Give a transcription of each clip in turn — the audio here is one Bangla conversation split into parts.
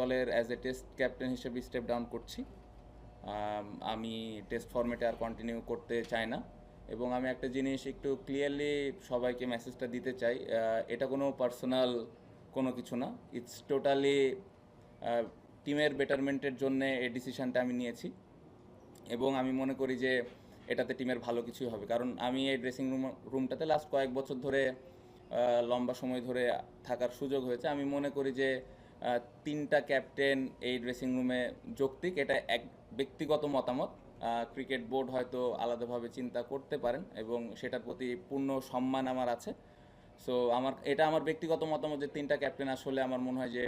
দলের অ্যাজ এ টেস্ট ক্যাপ্টেন হিসেবে স্টেপ ডাউন করছি। আমি টেস্ট ফর্মেটে আর কন্টিনিউ করতে চাই না। এবং আমি একটা জিনিস একটু ক্লিয়ারলি সবাইকে মেসেজটা দিতে চাই এটা কোনো পার্সোনাল কোনো কিছু না। ইটস টোটালি টিমের বেটারমেন্টের জন্য এই ডিসিশানটা আমি নিয়েছি। এবং আমি মনে করি যে এটাতে টিমের ভালো কিছুই হবে। কারণ আমি এই ড্রেসিং রুম রুমটাতে লাস্ট কয়েক বছর ধরে লম্বা সময় ধরে থাকার সুযোগ হয়েছে। আমি মনে করি যে তিনটা ক্যাপ্টেন এই ড্রেসিং রুমে যৌক্তিক, এটা এক ব্যক্তিগত মতামত। ক্রিকেট বোর্ড হয়তো আলাদাভাবে চিন্তা করতে পারেন এবং সেটার প্রতি পূর্ণ সম্মান আমার আছে। সো আমার, এটা আমার ব্যক্তিগত মতামত যে তিনটা ক্যাপ্টেন আসলে আমার মনে হয় যে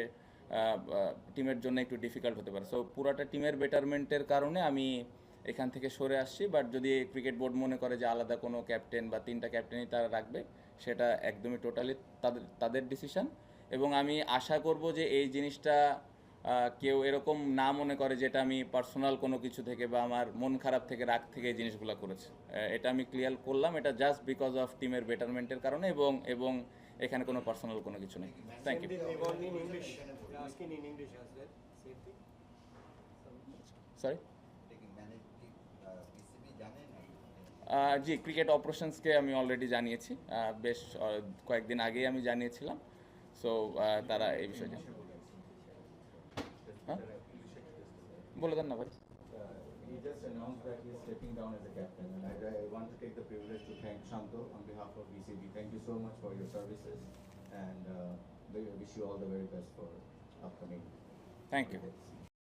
টিমের জন্য একটু ডিফিকাল্ট হতে পারে। সো পুরাটা টিমের বেটারমেন্টের কারণে আমি এখান থেকে সরে আসছি। বাট যদি ক্রিকেট বোর্ড মনে করে যে আলাদা কোনো ক্যাপ্টেন বা তিনটা ক্যাপ্টেনই তারা রাখবে, সেটা একদমই টোটালি তাদের তাদের ডিসিশন এবং আমি আশা করব যে এই জিনিসটা কেউ এরকম না মনে করে যেটা আমি পার্সোনাল কোনো কিছু থেকে বা আমার মন খারাপ থেকে রাগ থেকে এই জিনিসগুলো করেছে। এটা আমি ক্লিয়ার করলাম। এটা জাস্ট বিকজ অফ টিমের বেটারমেন্টের কারণে এবং এবং এখানে কোনো পার্সোনাল কোনো কিছু নেই। Thank you. Sorry G cricket অপারেশনসকে আমি অলরেডি জানিয়েছি। বেশ কয়েকদিন আগেই আমি জানিয়েছিলাম। সো তারা এই বিষয়ে জানে। হ্যাঁ বলে দেন না ভাই Uh, he just announced that he is stepping down as a captain, and I, I want to take the privilege to thank Shanto on behalf of BCB. Thank you so much for your services, and uh, we wish you all the very best for upcoming. Thank you crickets.